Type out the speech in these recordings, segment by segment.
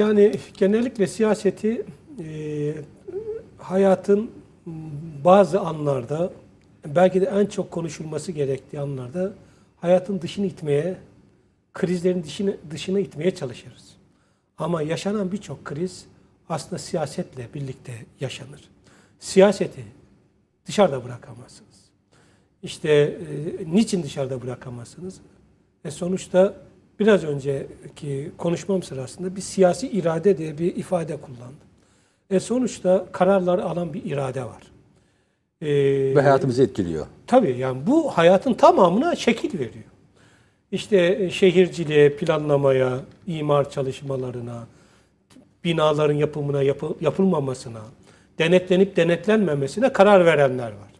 Yani genellikle siyaseti e, hayatın bazı anlarda belki de en çok konuşulması gerektiği anlarda hayatın dışını itmeye, krizlerin dışını, dışına itmeye çalışırız. Ama yaşanan birçok kriz aslında siyasetle birlikte yaşanır. Siyaseti dışarıda bırakamazsınız. İşte e, niçin dışarıda bırakamazsınız? E sonuçta biraz önceki konuşmam sırasında bir siyasi irade diye bir ifade kullandım. E sonuçta kararlar alan bir irade var. E, Ve hayatımızı etkiliyor. Tabii yani bu hayatın tamamına şekil veriyor. İşte e, şehirciliğe, planlamaya, imar çalışmalarına, binaların yapımına, yapı- yapılmamasına, denetlenip denetlenmemesine karar verenler var.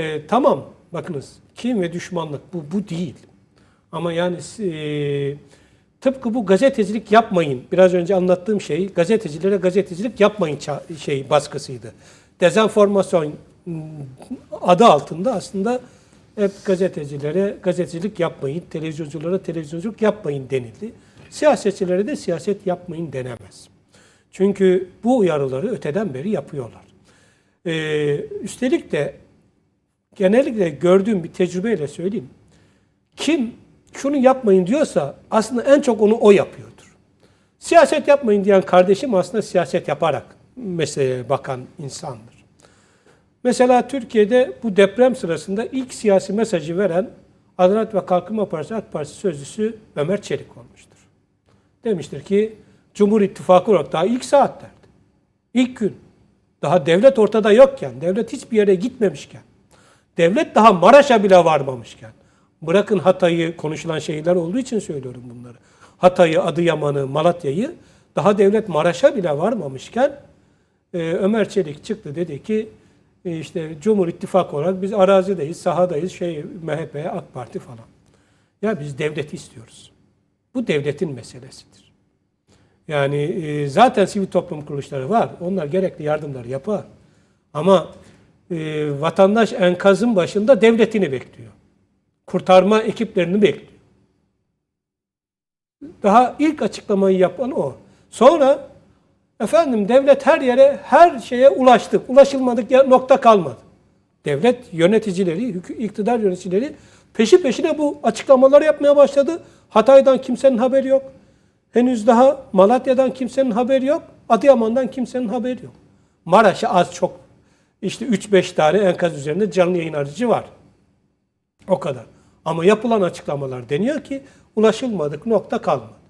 E, tamam, bakınız kim ve düşmanlık bu, bu değil. Ama yani e, tıpkı bu gazetecilik yapmayın. Biraz önce anlattığım şey gazetecilere gazetecilik yapmayın şey baskısıydı. Dezenformasyon m, adı altında aslında hep gazetecilere gazetecilik yapmayın, televizyonculara televizyonculuk yapmayın denildi. Siyasetçilere de siyaset yapmayın denemez. Çünkü bu uyarıları öteden beri yapıyorlar. Ee, üstelik de genellikle gördüğüm bir tecrübeyle söyleyeyim. Kim şunu yapmayın diyorsa aslında en çok onu o yapıyordur. Siyaset yapmayın diyen kardeşim aslında siyaset yaparak meseleye bakan insandır. Mesela Türkiye'de bu deprem sırasında ilk siyasi mesajı veren Adalet ve Kalkınma Partisi AK Partisi sözcüsü Ömer Çelik olmuştur. Demiştir ki Cumhur İttifakı olarak daha ilk saatlerde, ilk gün, daha devlet ortada yokken, devlet hiçbir yere gitmemişken, devlet daha Maraş'a bile varmamışken, bırakın Hatay'ı konuşulan şehirler olduğu için söylüyorum bunları. Hatay'ı, Adıyaman'ı, Malatya'yı daha devlet Maraş'a bile varmamışken e, Ömer Çelik çıktı dedi ki e, işte Cumhur İttifakı olarak biz arazideyiz, sahadayız, şey MHP, AK Parti falan. Ya biz devleti istiyoruz. Bu devletin meselesidir. Yani e, zaten sivil toplum kuruluşları var. Onlar gerekli yardımları yapar. Ama e, vatandaş enkazın başında devletini bekliyor. Kurtarma ekiplerini bekliyor. Daha ilk açıklamayı yapan o. Sonra efendim devlet her yere, her şeye ulaştık. Ulaşılmadık yer nokta kalmadı. Devlet yöneticileri, iktidar yöneticileri peşi peşine bu açıklamaları yapmaya başladı. Hatay'dan kimsenin haberi yok. Henüz daha Malatya'dan kimsenin haberi yok. Adıyaman'dan kimsenin haberi yok. Maraş'a az çok işte 3-5 tane enkaz üzerinde canlı yayın aracı var. O kadar. Ama yapılan açıklamalar deniyor ki ulaşılmadık nokta kalmadı.